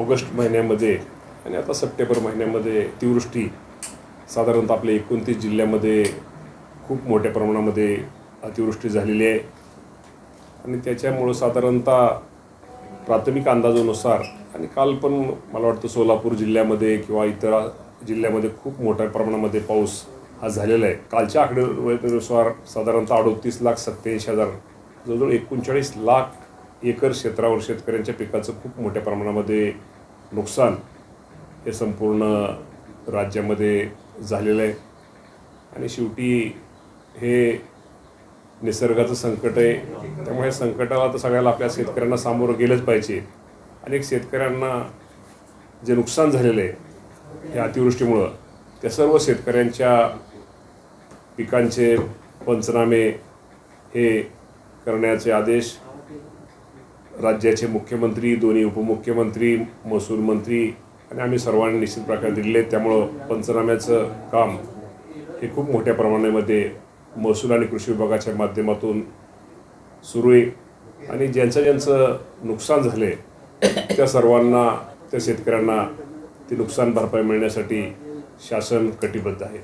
August महिन्यामध्ये आणि आता सप्टेंबर महिन्यामध्ये अतिवृष्टी साधारणतः आपल्या एकोणतीस जिल्ह्यामध्ये खूप मोठ्या प्रमाणामध्ये अतिवृष्टी झालेली आहे. आणि त्याच्यामुळं साधारणतः प्राथमिक अंदाजानुसार आणि काल पण मला वाटतं सोलापूर जिल्ह्यामध्ये किंवा इतर जिल्ह्यामध्ये खूप मोठ्या प्रमाणामध्ये पाऊस हा झालेला आहे. कालच्या आकडेनुसार साधारणतः अडोतीस लाख सत्याऐंशी हजार जवळजवळ एकोणचाळीस लाख एकर क्षेत्रावर शेतकऱ्यांच्या पिकाचं खूप मोठ्या प्रमाणामध्ये नुकसान हे संपूर्ण राज्यामध्ये झालेलं आहे. आणि शेवटी हे निसर्गाचं संकट आहे. त्यामुळे संकटाला तर सगळ्याला आपल्या शेतकऱ्यांना सामोरं गेलंच पाहिजे. अनेक शेतकऱ्यांना जे नुकसान झालेलं आहे या अतिवृष्टीमुळं त्या सर्व शेतकऱ्यांच्या पिकांचे पंचनामे हे करण्याचे आदेश राज्याचे मुख्यमंत्री दोन्ही उपमुख्यमंत्री महसूल मंत्री आणि आम्ही सर्वांनी निश्चित प्रकारे दिलेले आहेत. त्यामुळं पंचनाम्याचं काम हे खूप मोठ्या प्रमाणामध्ये महसूल आणि कृषी विभागाच्या माध्यमातून सुरू आहे. आणि ज्यांचं ज्यांचं नुकसान झाले त्या सर्वांना त्या शेतकऱ्यांना ती नुकसान भरपाई मिळण्यासाठी शासन कटिबद्ध आहे.